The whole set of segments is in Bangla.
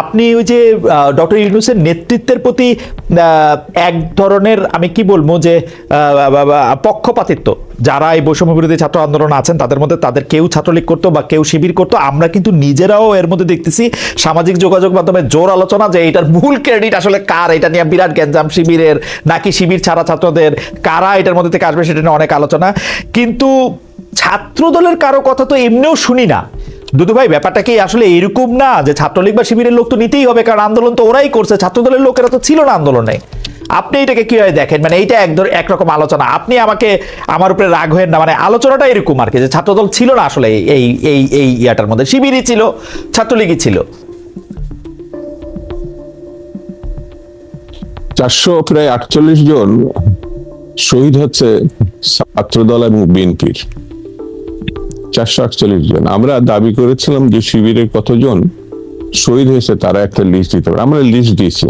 আপনি ওই যে ডক্টর ইউনুসের নেতৃত্বের প্রতি এক ধরনের, আমি কি বলব যে পক্ষপাতিত্ব। যারা এই বৈষম্য বিরোধী ছাত্র আন্দোলন আছেন, তাদের মধ্যে তাদের কেউ ছাত্রলীগ করতো বা কেউ শিবির করতো। আমরা কিন্তু নিজেরাও এর মধ্যে দেখতেছি সামাজিক যোগাযোগ মাধ্যমে জোর আলোচনা যে এটার মূল ক্রেডিট আসলে কার? এটা নিয়ে বিরাট গ্যাঞ্জাম শিবিরের, নাকি শিবির ছাড়া ছাত্রদের, কারা এটার মধ্যে থেকে আসবে সেটা নিয়ে অনেক আলোচনা। কিন্তু ছাত্র দলের কারও কথা তো এমনিও শুনি না। দুদু ভাই, ব্যাপারটা কি আসলে এরকম না যে ছাত্রলীগ বা শিবিরের লোক তো নিতেই হবে? কারণ আন্দোলন তো ওরাই করছে, ছাত্রদলের লোকেরা তো ছিল না আন্দোলনে। আপনি এটাকে কীভাবে দেখেন? মানে এইটা এক ধর- একরকম আলোচনা। আপনি আমাকে, আমার উপরে রাগ হয়েন না। মানে আলোচনাটা এরকম আর কি, যে ছাত্রদল ছিল না আসলে এই এই এই ইয়াটার মধ্যে। শিবিরই ছিল, ছাত্রলীগই ছিল। চারশো প্রায় আটচল্লিশ জন শহীদ হচ্ছে ছাত্রদল এবং বিএনপির। চারশো আটচল্লিশ জন। আমরা দাবি করেছিলাম যে শিবিরের কতজন শহীদ হয়েছে তারা একটা লিস্ট দিতে পারে। আমরা লিস্ট দিয়েছি।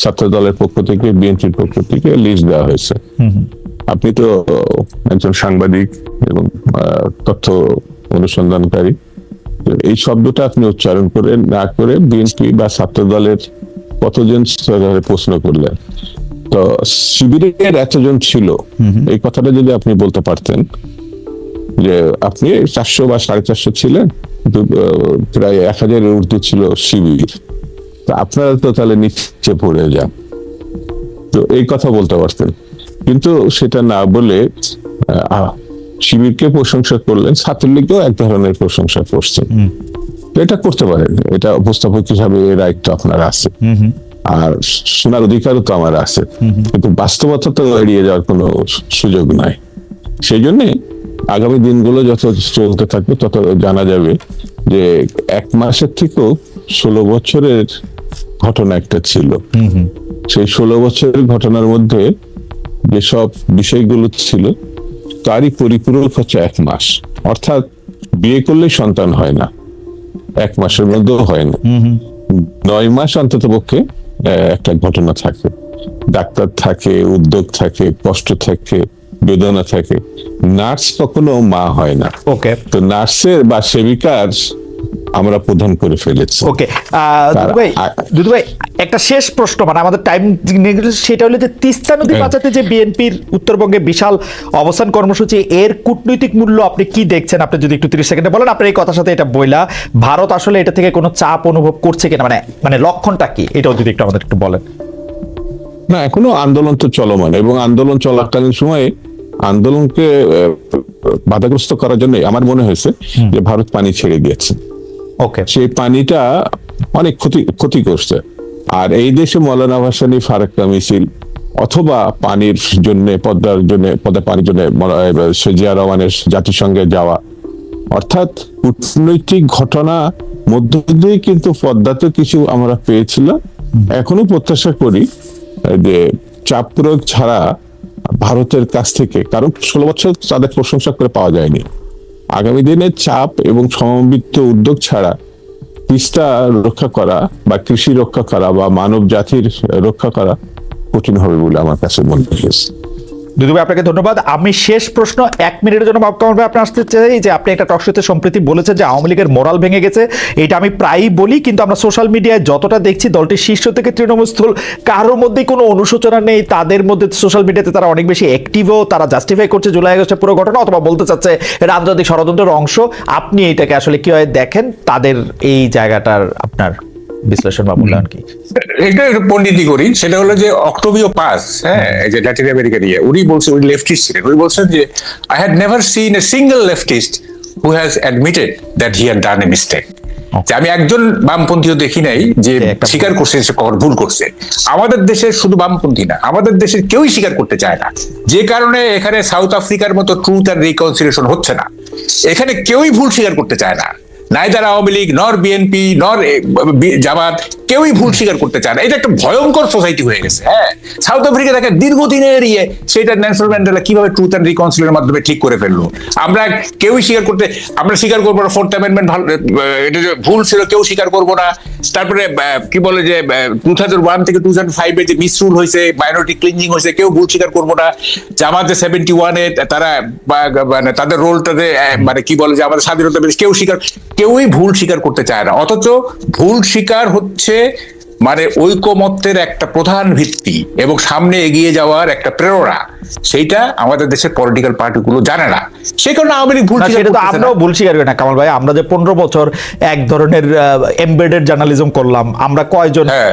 ছাত্র দলের পক্ষ থেকে বিএনপির পক্ষ থেকে লিস্ট দেওয়া হয়েছে। আপনি তো একজন সাংবাদিক এবং তথ্য অনুসন্ধানকারী। এই শব্দটা আপনি উচ্চারণ করে না করে বিএনপি বা ছাত্র দলের কতজন প্রশ্ন করলেন? তো শিবিরের এতজন ছিল। এই কথাটা যদি আপনি বলতে পারতেন। যে আপনি চারশো বা সাড়ে চারশো ছিলেন প্রায় এক হাজারের ঊর্ধ্বে ছিল শিবির। তো আপনারা তো তাহলে নিচে পড়ে যান। তো এই কথা বলতে পারতেন। কিন্তু সেটা না বলে শিবিরকে প্রশংসা করলেন ছাত্রলীগও এক ধরনের প্রশংসা করছেন এটা করতে পারেন। এটা উপস্থাপক হিসাবে এর দায়িত্ব আপনার আছে। আর শোনার অধিকারও তো আমার আছে। কিন্তু বাস্তবতা তো এড়িয়ে যাওয়ার কোনো সুযোগ নাই। সেই জন্যে আগামী দিনগুলো যত চলতে থাকবে তত জানা যাবে যে এক মাসের থেকেও ষোলো বছরের ঘটনা একটা ছিল। সেই ষোলো বছরের ঘটনার মধ্যে যেসব বিষয়গুলো ছিল তারই পরিপূরক হচ্ছে এক মাস। অর্থাৎ বিয়ে করলেই সন্তান হয় না এক মাসের মধ্যেও হয় না। নয় মাস অন্তত পক্ষে একটা ঘটনা থাকে। ডাক্তার থাকে উদ্যোগ থাকে কষ্ট থাকে বেদনা থাকে। নার্স কখনো মা হয় না। ওকে। তো নার্সের বা সেবিকার আমরা প্রধান করে ফেলেছি। ওকে একটা শেষ প্রশ্ন মানে আমাদের টাইম সেটা হলো যে তিস্তা নদী হ্যাঁ। বাঁচাতে যে বিএনপির উত্তরবঙ্গে বিশাল অবস্থান কর্মসূচি এর কূটনৈতিক মূল্য আপনি কি দেখছেন? আপনি যদি একটু তিরিশ সেকেন্ডে বলেন আপনার এই কথার সাথে এটা বইলা ভারত আসলে এটা থেকে কোনো চাপ অনুভব করছে কিনা? মানে মানে লক্ষণটা কি? এটাও যদি একটু আমাদের একটু বলেন। না এখনও আন্দোলন তো চলমান এবং আন্দোলন চলাকালীন সময়ে আন্দোলনকে বাধাগ্রস্ত করার জন্য আমার মনে হয়েছে যে ভারত পানি ছেড়ে দিয়েছে। ওকে। সেই পানিটা অনেক ক্ষতি ক্ষতি করছে। আর এই দেশে মৌলানা ভাসানী ফারাক্কা মিছিল অথবা পানির জন্য পদ্মার জন্য পদ্মা পানির জন্য জিয়া রহমানের জাতিসংঘে যাওয়া। অর্থাৎ কূটনৈতিক ঘটনা মধ্য দিয়ে কিন্তু পদ্মাতে কিছু আমরা পেয়েছিলাম। এখনও প্রত্যাশা করি যে চাপ প্রয়োগ ছাড়া ভারতের কাছ থেকে, কারণ ষোলো বছর তাদের প্রশংসা করে পাওয়া যায়নি। আগামী দিনে চাপ এবং সমন্বিত উদ্যোগ ছাড়া তিস্তা রক্ষা করা বা কৃষি রক্ষা করা বা মানব জাতির রক্ষা করা কঠিন হবে বলে আমার কাছে মনে হয়েছে দুদু ভাই, আপনাকে ধন্যবাদ। আমি শেষ প্রশ্ন, এক মিনিটের জন্য কামাল ভাই আপনি আসতে চাই যে আপনি একটা টকশোতে সম্প্রতি বলেছেন যে আওয়ামী লীগের মোরাল ভেঙে গেছে। এটা আমি প্রায়ই বলি, কিন্তু আমরা সোশ্যাল মিডিয়ায় যতটা দেখছি, দলটির শীর্ষ থেকে তৃণমূল স্থল, কারোর মধ্যে কোনো অনুশোচনা নেই। তাদের মধ্যে সোশ্যাল মিডিয়াতে তারা অনেক বেশি অ্যাক্টিভও তারা জাস্টিফাই করছে জুলাই আগস্টের পুরো ঘটনা, অথবা বলতে চাচ্ছে আন্তর্জাতিক ষড়যন্ত্রের অংশ। আপনি এটাকে আসলে কীভাবে দেখেন? তাদের এই জায়গাটার আপনার বিশ্লেষণ বা মূল্যায়ন কি? এটা একটু করি সেটা হলো যে অক্টোবিও পাস হ্যাঁ যে ল্যাটিন আমেরিকা নিয়ে উনি বলছেন উনি লেফটিস্ট ছিলেন উনি বলছেন যে I had never seen a single leftist who has admitted that he had done a mistake আমি একজন বামপন্থীও দেখি নাই যে স্বীকার করছে সে কর ভুল করছে। আমাদের দেশে শুধু বামপন্থী না আমাদের দেশের কেউই স্বীকার করতে চায় না। যে কারণে এখানে সাউথ আফ্রিকার মতো ট্রুথ অ্যান্ড রিকনসিলেশন হচ্ছে না। এখানে কেউই ভুল স্বীকার করতে চায় না। নাইদার আওয়ামী লীগ, নর বিএনপি, নর জামাত, কেউই ভুল স্বীকার করতে চায় না। এটা একটা ভয়ঙ্কর সোসাইটি হয়ে গেছে। হ্যাঁ সাউথ আফ্রিকা দেখে দীর্ঘদিনের ইয়ে সেটা ন্যাশনাল ম্যান্ডেলা কীভাবে ট্রুথ অ্যান্ড রিকনসিলের মাধ্যমে ঠিক করে ফেলল? আমরা কেউই স্বীকার করতে আমরা স্বীকার করব না ফোর্থ অ্যামেন্ডমেন্ট ভালো এটা যে ভুল ছিল, কেউ স্বীকার করব না। তারপরে কি বলে যে টু থাউজেন্ড ওয়ান থেকে টু থাউজেন্ড ফাইভে যে মিসরুল হয়েছে মাইনরিটি ক্লিনজিং হয়েছে, কেউ ভুল স্বীকার করব না। যে সেভেন্টি ওয়ানে তারা মানে তাদের রোলটাতে মানে কি বলে যে, আমাদের স্বাধীনতা কেউ স্বীকার কেউই ভুল স্বীকার করতে চায় না। অথচ ভুল স্বীকার হচ্ছে মানে ঐকমত্যের একটা প্রধান ভিত্তি এবং সামনে এগিয়ে যাওয়ার একটা প্রেরণা সেইটা আমাদের দেশের পলিটিক্যাল পার্টিগুলো জানে না। সেই কারণে আওয়ামী লীগ ভুল সেটা তো না। আমরাও ভুল স্বীকার করি না কামাল ভাই। আমরা যে পনেরো বছর এক ধরনের এমবেডেড জার্নালিজম করলাম আমরা কয়জন হ্যাঁ,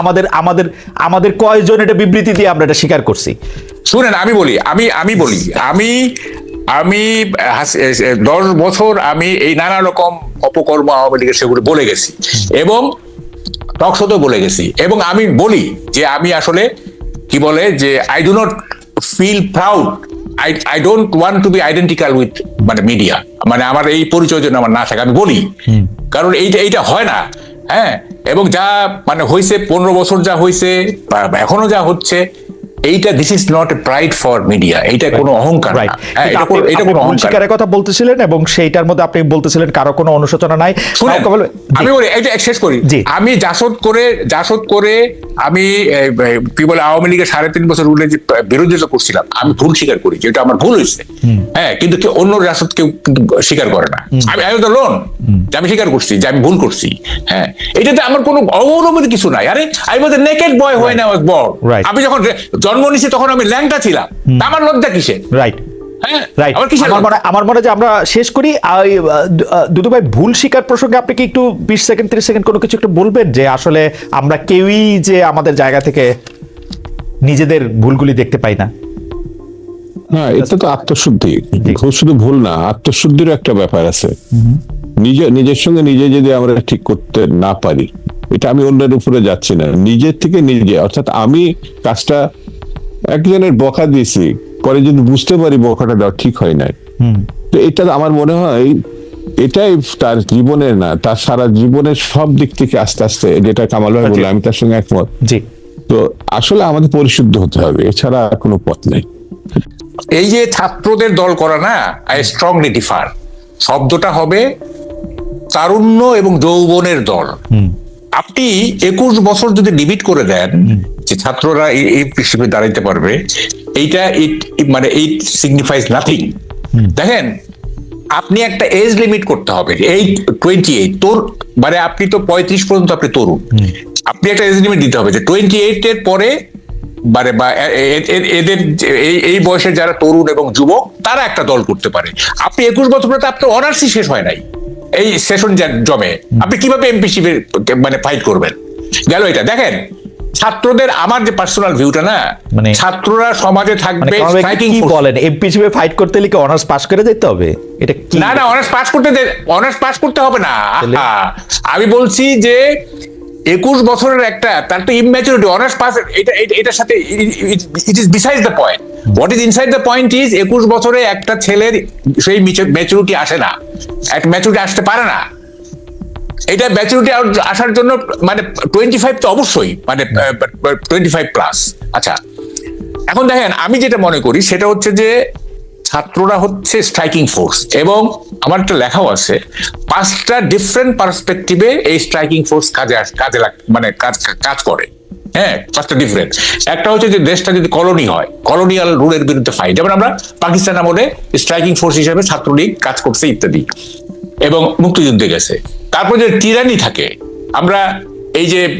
আমাদের আমাদের আমাদের কয়জন এটা বিবৃতি দিয়ে আমরা এটা স্বীকার করছি? শুনেন আমি বলি আমি আমি বলি আমি আমি দশ বছর আমি এই নানা রকম অপকর্ম আওয়ামী লীগের সেগুলো বলে গেছি। এবং টকশোতেও বলে গেছি। এবং আমি বলি যে আমি আসলে কি বলে যে I do not feel proud I I don't want to be identical with মানে মিডিয়া মানে আমার এই পরিচয় যেন আমার না থাকে আমি বলি। কারণ এইটা এইটা হয় না। হ্যাঁ? এবং যা মানে হয়েছে পনেরো বছর যা হয়েছে বা এখনও যা হচ্ছে এইটা this is not a pride for media এইটা কোনো অহংকার এটা কোনো- এটা কোনো ভুল অহংকার না। স্বীকারের কথা বলতেছিলেন এবং সেইটার মধ্যে আপনি বলতেছিলেন কারও কোনো অনুশোচনা নাই। আমি বলি এটা শেষ করি। আমি জাসদ করে জাসদ করে আমি কি বলে আওয়ামী লীগের সাড়ে তিন বছর উল্লেখ যে বিরোধিতা করছিলাম। আমি ভুল স্বীকার করি যে এটা আমার ভুল হয়েছে। হ্যাঁ কিন্তু অন্য জাসদ কেউ কিন্তু স্বীকার করে না। আমি আমি তো লোন আমি স্বীকার করছি যে আমি ভুল করছি। হ্যাঁ এটাতে আমার কোনো অগৌরবের কিছু নাই। আরে আমি বলতে নেকেড বয় হয় না বড়। আমি যখন জন্ম নিছি তখন আমি ল্যাংটা ছিলাম। আমার লজ্জা কিসের? হ্যাঁ রাইট আমার কিসের আমার মনে আমার মনে হয় যে আমরা শেষ করি। দুদু ভাই ভুল স্বীকার প্রসঙ্গে আপনি কি একটু বিশ সেকেন্ড ত্রিশ সেকেন্ড কোনো কিছু একটু বলবেন? যে আসলে আমরা কেউই যে আমাদের জায়গা থেকে নিজেদের ভুলগুলি দেখতে পাই না। না এটা তো আত্মশুদ্ধি। শুধু ভুল না আত্মশুদ্ধিরও একটা ব্যাপার আছে। নিজে নিজের সঙ্গে নিজে যদি আমরা ঠিক করতে না পারি এটা আমি অন্যের উপরে যাচ্ছি না। নিজের থেকে নিজে অর্থাৎ আমি কাজটা একজনের বকা দিয়েছি পরে যদি বুঝতে পারি বকাটা দেওয়া ঠিক হয় নাই। তো এটা আমার মনে হয় এটাই তার জীবনের না তার সারা জীবনের সব দিক থেকে আস্তে আস্তে যেটা কামাল ভাই বলে আমি তার সঙ্গে একমত। তো আসলে আমাদের পরিশুদ্ধ হতে হবে এছাড়া আর কোনো পথ নেই। এই যে ছাত্রদের দল করা না আই স্ট্রংলি ডিফার শব্দটা হবে তারুণ্য এবং যৌবনের দল। আপনি একুশ বছর যদি লিমিট করে দেন যে ছাত্ররা এই- এই হিসেবে দাঁড়াইতে পারবে এইটা it- মানে এই সিগনিফাইজ নাথিং দেখেন আপনি একটা এজ লিমিট করতে হবে এই টোয়েন্টি এইট তোর মানে আপনি তো পঁয়ত্রিশ পর্যন্ত আপনি তরুণ। আপনি একটা এজ লিমিট দিতে হবে যে টোয়েন্টি এইট এর পরে মানে বা এদের এই এই বয়সের যারা তরুণ এবং যুবক তারা একটা দল করতে পারে। আপনি একুশ বছর পরে তো আপনার অনার্সই শেষ হয় নাই। এই সেশন জমে আপনি কীভাবে এমপি মানে ফাইট করবেন? গেল এটা দেখেন ছাত্রদের আমার যে পার্সোনাল ভিউটা না? মানে- ছাত্ররা সমাজে মানে থাকবে ভাই কি বলেন? এমপি হিসেবে ফাইট করতে হলে কি অনার্স পাস করে যেতে হবে? এটা কি? না না অনার্স পাস করতে অনার্স পাস করতে হবে না। আমি বলছি যে একুশ বছরের একটা তার তো ইম্যাচুরিটি অনার্স পাস এটা এটা- এটার সাথে it is beside the point what is inside the point is একুশ বছরে একটা ছেলের সেই ম্যাচুরিটি আসে না। একটা ম্যাচুরিটি আসতে পারে না। এটা ম্যাচুরিটি আসার জন্য মানে টোয়েন্টি ফাইভ তো অবশ্যই মানে টোয়েন্টি ফাইভ প্লাস আচ্ছা এখন দেখেন আমি যেটা মনে করি সেটা হচ্ছে যে ছাত্ররা হচ্ছে স্ট্রাইকিং ফোর্স এবং আমার একটা লেখাও আছে পাঁচটা ডিফারেন্ট পার্সপেক্টিভে এই স্ট্রাইকিং ফোর্স কাজে কাজে লাগ মানে কাজ কাজ করে। হ্যাঁ পাঁচটা ডিফারেন্ট একটা হচ্ছে যে দেশটা যদি কলোনি হয় কলোনিয়াল রুলের বিরুদ্ধে ফাইট যেমন আমরা পাকিস্তান আমলে স্ট্রাইকিং ফোর্স হিসেবে ছাত্রলীগ কাজ করছে ইত্যাদি। এবং মুক্তিযুদ্ধে গেছে। তারপর যে টিরানি থাকে আমরা এই যে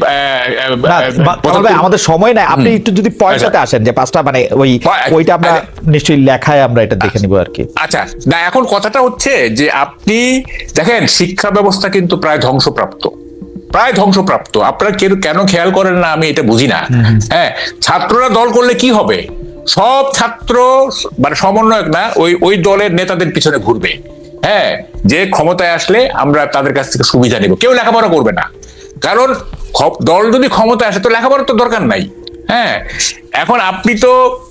আমাদের সময় নাই। আপনি একটু যদি পয়সাতে আচ্ছা। আসেন যে পাঁচটা মানে ওই ওইটা আমরা আচ্ছা। নিশ্চয়ই লেখায় আমরা এটা দেখে নিব আর কি। আচ্ছা না এখন কথাটা হচ্ছে যে আপনি দেখেন শিক্ষা ব্যবস্থা কিন্তু প্রায় ধ্বংসপ্রাপ্ত। প্রায় ধ্বংসপ্রাপ্ত। আপনারা কেন- কেন খেয়াল করেন না আমি এটা বুঝি না। হ্যাঁ ছাত্ররা দল করলে কি হবে? সব ছাত্র মানে সমন্বয়ক না ওই ওই দলের নেতাদের পিছনে ঘুরবে। হ্যাঁ যে ক্ষমতায় আসলে আমরা তাদের কাছ থেকে সুবিধা নেব। কেউ লেখাপড়া করবে না। কারণ দল যদি ক্ষমতায় আসে, তো লেখাপড়ার তো দরকার নাই। হ্যাঁ এখন আপনি তো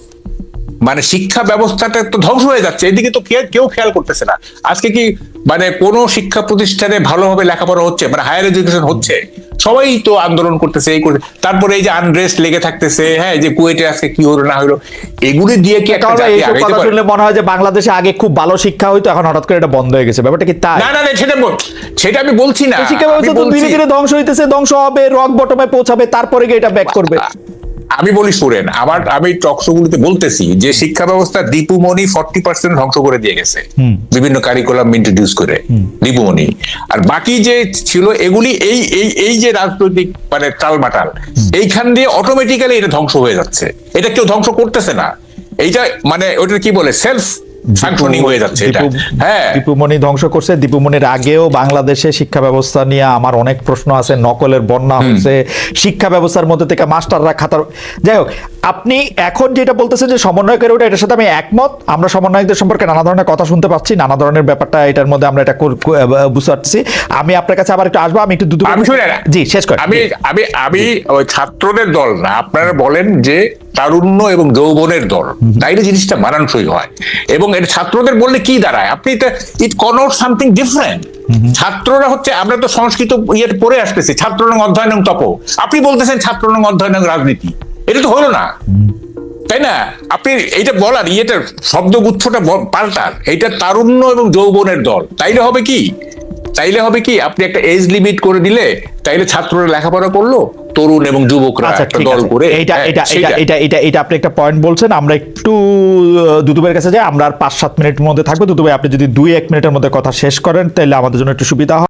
মানে শিক্ষা ব্যবস্থাটা তো ধ্বংস হয়ে যাচ্ছে। এদিকে তো কেউ খেয়াল করতেছে না। আজকে কি মানে কোনো শিক্ষা প্রতিষ্ঠানে ভালোভাবে লেখাপড়া হচ্ছে? মানে হায়ার এডুকেশন হচ্ছে? সবাই তো আন্দোলন করতেছে এই করতে তারপরে এই যে আনড্রেস লেগে থাকতেছে হ্যাঁ যে কুয়েটে আজকে কি হলো না হলো এগুলি দিয়ে কি একটা জাতি আগাইতে পারে? শুনলে মনে হয় যে বাংলাদেশে আগে খুব ভালো শিক্ষা হইতো এখন হঠাৎ করে এটা বন্ধ হয়ে গেছে। ব্যাপারটা কি তাই? না না না সেটা সেটা আমি বলছি না শিক্ষা ব্যবস্থা তো ধীরে ধীরে ধ্বংস হইতেছে ধ্বংস হবে রক বটমে পৌঁছাবে তারপরে গিয়ে এটা ব্যাক করবে। আমি বলি শুনেন আমার আমি টকশোগুলিতে বলতেছি যে শিক্ষা ব্যবস্থা দীপুমণি ফর্টি পার্সেন্ট ধ্বংস করে দিয়ে গেছে। বিভিন্ন কারিকুলাম ইন্ট্রোডিউস করে দীপুমণি আর বাকি যে ছিল এগুলি এই এই এই যে রাজনৈতিক মানে টালমাটাল এইখান দিয়ে অটোমেটিক্যালি এটা ধ্বংস হয়ে যাচ্ছে। এটা কেউ ধ্বংস করতেছে না। এইটা মানে ওইটা কি বলে সেলফ হয়ে যাচ্ছে এটা। দীপু- হ্যাঁ। দীপুমণি ধ্বংস করছে। দীপুমণির আগেও বাংলাদেশে শিক্ষা ব্যবস্থা নিয়ে আমার অনেক প্রশ্ন আছে নকলের বন্যা হচ্ছে শিক্ষা ব্যবস্থার মধ্যে থেকে মাস্টাররা খাতার যাই হোক আপনি এখন যেটা বলতেছেন যে সমন্বয়কের ওটা এটার সাথে আমি একমত। আমরা সমন্বয়কদের সম্পর্কে নানা ধরনের কথা শুনতে পাচ্ছি নানা ধরনের ব্যাপারটা এটার মধ্যে আমরা এটা বুঝতে পারছি আমি আপনার কাছে আবার একটু আসব আমি একটু দ্রুত জি শেষ করি আমি আমি আমি ওই ছাত্রদের দল না। আপনারা বলেন যে তারুণ্য এবং যৌবনের দল। তাইলে জিনিসটা মানানসই হয়। এবং এটা ছাত্রদের বললে কি দাঁড়ায়? আপনি ইট কনোট সামথিং ডিফারেন্ট ছাত্ররা হচ্ছে আমরা তো সংস্কৃত ইয়ে পড়ে আসতেছি ছাত্র নং অধ্যয়ন নং তপ। আপনি বলতেছেন ছাত্র নং অধ্যয়ন রাজনীতি। এটা তো হলো না। তাই না? আপনি এইটা বলার ইয়েটা শব্দগুচ্ছটা পাল্টান। এইটা তারুণ্য এবং যৌবনের দল। তাইলে হবে কি? তাইলে হবে কি? আপনি একটা এজ লিমিট করে দিলে তাইলে ছাত্ররা লেখাপড়া করল? তরুণ এবং যুবকরা আচ্ছা একটা দল করে এটা হ্যাঁ, এটা এটা এটা এটা এটা আপনি একটা পয়েন্ট বলছেন আমরা একটু দুদুবের কাছে যাই আমরা আর পাঁচ সাত মিনিটের মধ্যে থাকব। দুদুবাই আপনি যদি দুই এক মিনিটের মধ্যে কথা শেষ করেন তাহলে আমাদের জন্য একটু সুবিধা হয়।